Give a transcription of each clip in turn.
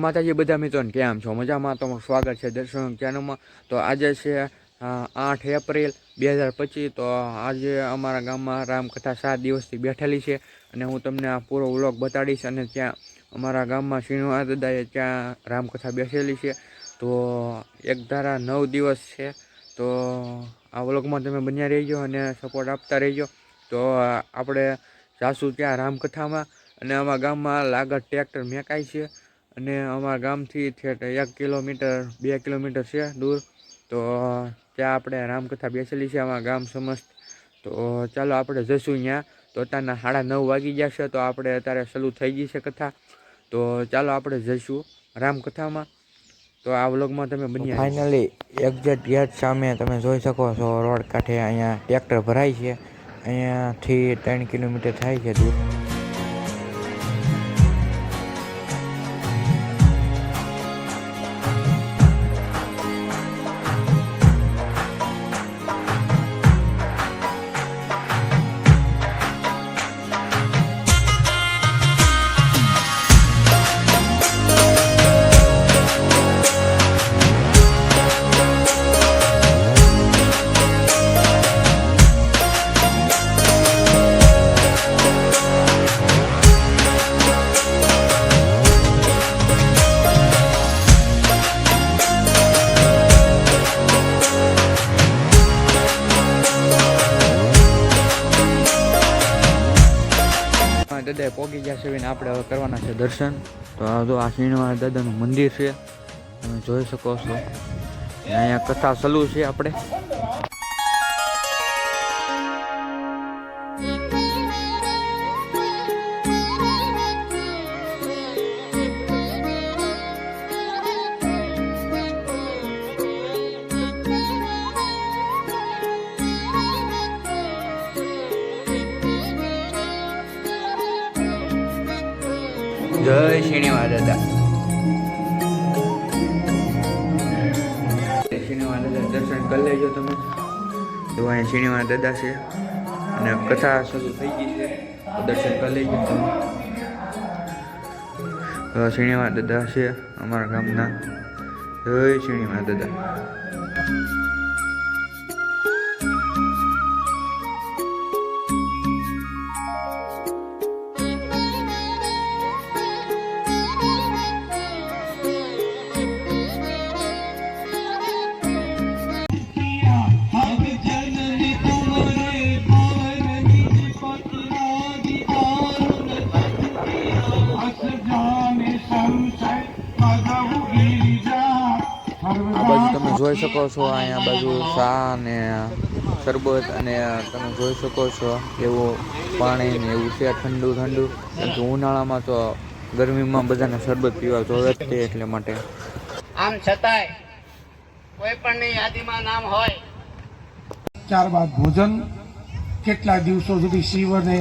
માતાજી, બધા મિત્રોને કેમ છો? મજામાં? તમારું સ્વાગત છે દર્શન ચેનલમાં તો આજે છે આઠ એપ્રિલ બે હજાર પચીસ. તો આજે અમારા ગામમાં રામકથા સાત દિવસથી બેઠેલી છે. અને હું તમને આ પૂરો વ્લોગ બતાડીશ અને ત્યાં અમારા ગામમાં શ્રીનિવાસ દાદાએ ત્યાં રામકથા બેસેલી છે. તો એક ધારા નવ દિવસ છે. તો આ વ્લોગમાં તમે બન્યા રહેજો અને સપોર્ટ આપતા રહેજો. તો આપણે જાશું ત્યાં રામકથામાં. અને અમારા ગામમાં લાગત ટ્રેક્ટર મેકાય છે. અને અમારા ગામથી ઠેઠ એક કિલોમીટર, બે કિલોમીટર છે દૂર. તો, ત્યાં આપણે રામકથા બેસેલી છે અમારા ગામ સમસ્ત. તો, ચાલો આપણે જઈશું ત્યાં તો અત્યારના સાડા નવ વાગી ગયા છે, તો આપણે અત્યારે શરૂ થઈ ગઈ છે કથા. તો ચાલો આપણે જઈશું રામકથામાં. તો આ વ્લોગમાં તમે બની ફાઇનલી એક્ઝેક્ટ ગેટ સામે તમે જોઈ શકો છો, રોડ કાંઠે અહીંયા ટ્રેક્ટર ભરાય છે. અહીંયાથી ત્રણ કિલોમીટર થાય છે દૂર. દાદાએ પોગી ગયા છે ને આપણે હવે કરવાના છે દર્શન. તો જો આ શ્રીનિવાસ દાદાનું મંદિર છે, તમે જોઈ શકો છો. અહીંયા કથા સલુ છે આપણે. જય શ્રીનિવાસ દાદા. શ્રીનિવાસ દાદા, દર્શન કરી લેજો તમે. તો અહીંયા દાદા છે. અને કથા શરૂ થઈ ગઈ છે. દર્શન કરી લેજો તમે. તો શ્રીનિવાસ દાદા છે અમારા ગામના. જય શ્રીનિવાસ દાદા. શકો છો અહીંયા બાજુ ચા ને શરબત અને તમે જોઈ શકો છો એવું પાણી ને એવું છે ઠંડુ ઠંડુ. કે ઉનાળામાં તો ગરમીમાં બધાને શરબત પીવા જોવે જ તે એટલે માટે. આમ છતાંય કોઈ પણની યાદીમાં નામ હોય. ત્યારબાદ ભોજન. કેટલા દિવસો સુધી શિવ અને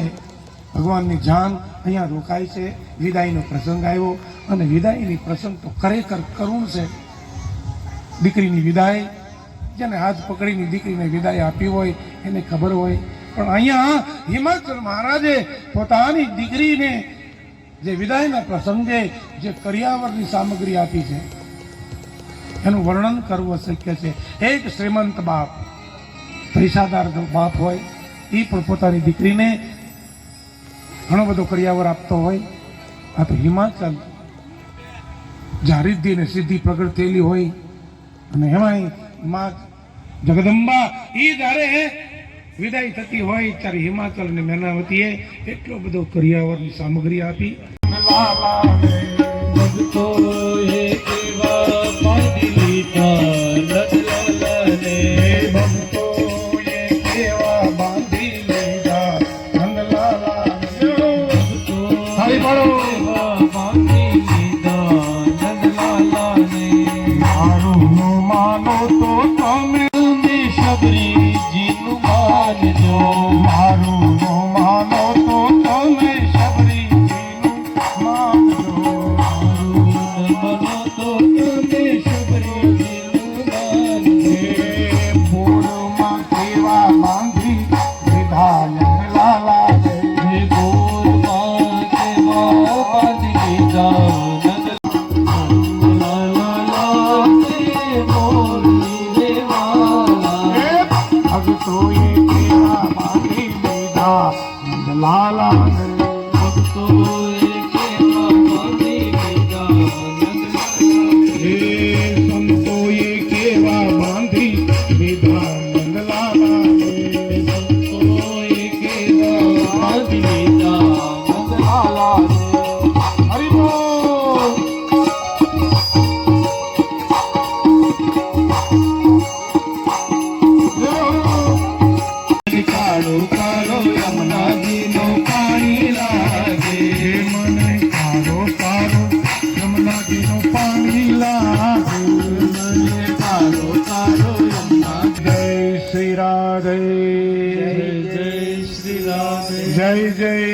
ભગવાનની જાન અહીંયા રોકાય છે? વિદાયનો પ્રસંગ આવ્યો અને વિદાયની પ્રસંગ તો ખરેખર કરુણ છે. દીકરીની વિદાય, જેને હાથ પકડીને દીકરીને વિદાય આપી હોય, એને ખબર હોય. પણ અહીંયા હિમાચલ મહારાજે પોતાની દીકરીને જે વિદાયના પ્રસંગે જે કરિયાવરની સામગ્રી આપી છે, એનું વર્ણન કરવું અશક્ય છે. એક શ્રીમંત બાપ, પૈસાદાર બાપ હોય એ પણ પોતાની દીકરીને ઘણો બધો કર્યાવર આપતો હોય. આ તો હિમાચલ જ્યાં રિદ્ધિ ને સિદ્ધિ પ્રગટ થયેલી હોય. અને એમાં માં જગદંબા એ જ્યારે વિદાય થતી હોય ત્યારે હિમાચલ અને મેનાવતીએ એટલો બધો કરિયાવરની સામગ્રી આપી. મારું માનો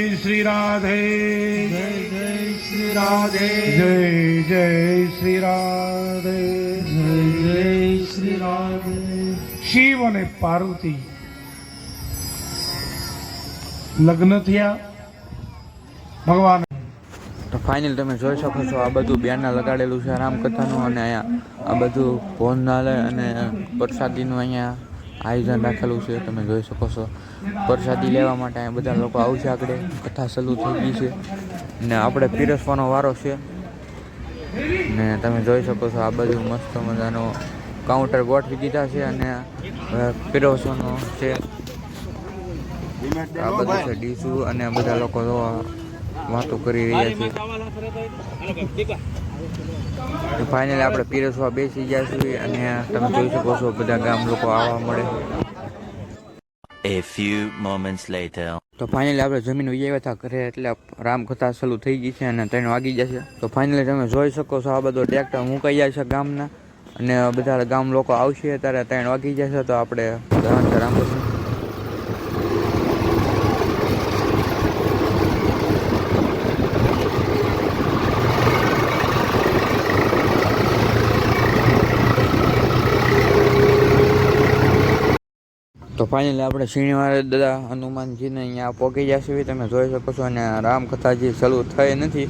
જય શ્રી રાધે જય જય શ્રી રાધે જય જય શ્રી રાધે જય જય શ્રી રાધે શિવ અને પાર્વતી લગ્ન થયા. ભગવાન તો ફાઇનલ તમે જોઈ શકો છો આ બધું બેનર લગાડેલું છે રામકથાનું અને અહીંયા આ બધું ભોજનાલય અને પ્રસાદીનું અહીંયા આયોજન રાખેલું છે, તમે જોઈ શકો છો. પ્રસાદી લેવા માટે અહીંયા બધા લોકો આવશે આગળ. કથા શરૂ થઈ ગઈ છે. ને આપણે પીરસવાનો વારો છે. ને તમે જોઈ શકો છો આ બાજુ મસ્ત મજાનો કાઉન્ટર ગોઠવી દીધા છે અને પીરસવાનો છે. આ બધું છે ડીશું અને બધા લોકો વાતો કરી રહ્યા છે. ફાઇનલી આપણે પીરસવા બેસી ગયા છીએ અને તમે જોઈ શકો છો બધા ગામ લોકો આવવા મળે A few moments later. તો ફાઇનલી આપણે જમીન વિજય હતા ઘરે એટલે રામકથા ચાલુ થઈ ગઈ છે અને ત્રણ વાગી જશે તો ફાઇનલી તમે જોઈ શકો છો આ બધો ટ્રેક્ટર મૂકાઈ જાય છે ગામના અને બધા ગામ લોકો આવશે ત્યારે ત્રણ વાગી જશે તો આપણે રામકથા તો ફાઇનલી આપણે શનિવારે દાદા હનુમાનજીને અહીંયા પહોંચી જશે તમે જોઈ શકો છો અને રામકથા જે ચાલુ થઈ નથી.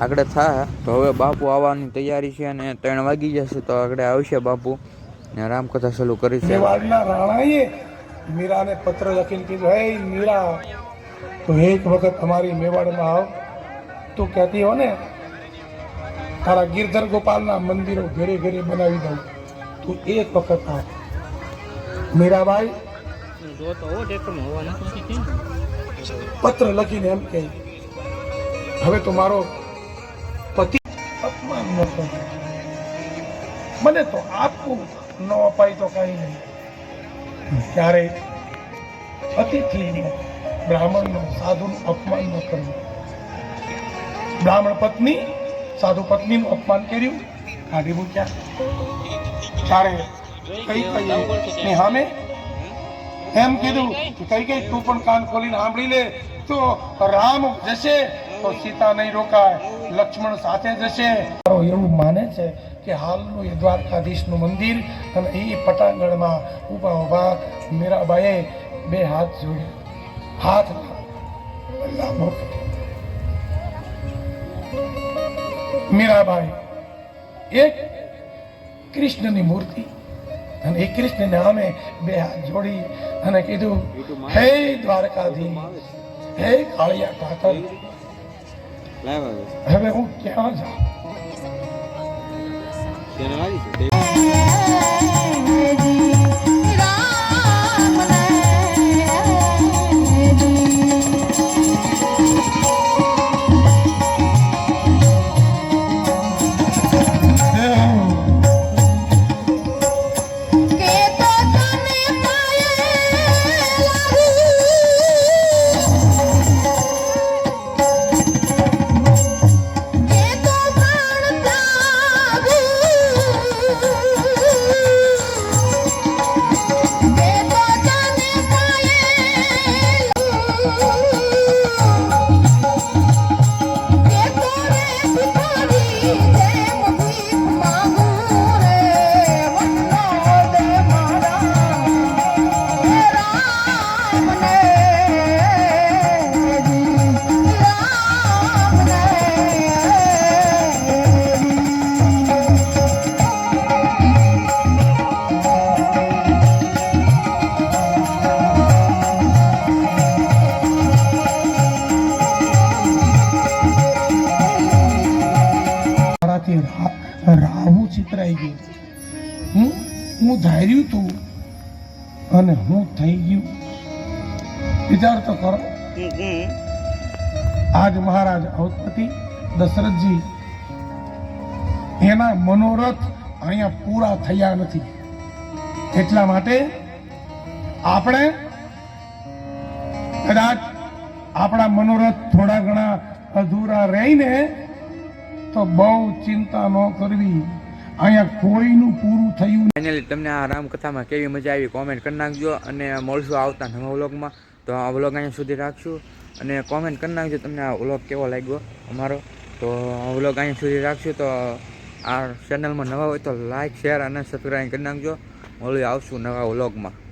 આગળ થાય તો હવે બાપુ આવવાની તૈયારી છે અને ત્રણ વાગી જશે તો આગળ આવશે બાપુ. ને રામકથા ચાલુ કરી છે. રાણાએ મીરાને પત્ર લખીને કીધું, હે મીરા, તો એક વખત અમારી મેવાડમાં આવ. તું કહેતી હો ને, તારા ગિરધર ગોપાલના મંદિરો ઘરે ઘરે બનાવી દઉં. તું એક વખત આવ. મીરાબાઈ? પત્ર લખીને એમ કે હવે તો મારો પતિ અપમાન ન મને તો આપવું ન અપાય તો કઈ નહીં. ત્યારે અતિથિનો બ્રાહ્મણનો સાધુનું અપમાન ન કરવું બ્રાહ્મણ પત્ની, સાધુ પત્નીનું અપમાન કર્યું. કાઢી મૂક્યા. ત્યારે કઈ કઈ? ને સામે એમ કીધું કઈ કઈ? તું પણ કાન ખોલીને સાંભળી લે. તો રામ જશે તો સીતા નહીં રોકાય. લક્ષ્મણ સાથે જશે. એવું માને છે કે હાલનું એ દ્વારકાધીશનું મંદિર અને એ પટાંગણમાં ઊભા ઊભા મીરાબાઈએ બે હાથ જોડ્યા. હાથ લાંબો મીરાબાઈ, એક કૃષ્ણની મૂર્તિ અને એ કૃષ્ણને નામે બે હાથ જોડી અને કીધું હે દ્વારકાધી હે કાળિયા ઠાકર હવે હું ક્યાં જાઉં? છિતરાઈ ગયું. હું હું ધાર્યું તું અને હું થઈ ગયું. વિચાર તો કરો. આજ મહારાજ અવતપતિ દશરથજી એના મનોરથ અહીંયા પૂરા થયા નથી. એટલા માટે આપણે કદાચ આપણા મનોરથ થોડા ઘણા અધૂરા રહીને તો બહુ ચિંતા ન કરવી. અહીંયા કોઈનું પૂરું થયું ફાઇનલી તમને આ રામકથામાં કેવી મજા આવી કોમેન્ટ કરી નાખજો અને મળશું આવતા નવા વ્લોગમાં. તો આ વ્લોગ અહીંયા સુધી રાખશું અને કોમેન્ટ કરી નાખજો તમને આ વ્લોગ કેવો લાગ્યો અમારો. તો આ વ્લોગ અહીંયા સુધી રાખશું તો આ ચેનલમાં નવા હોય તો લાઇક શેર અને સબસ્ક્રાઈબ કરી નાખજો. મળ્યું આવશું નવા વ્લોગમાં.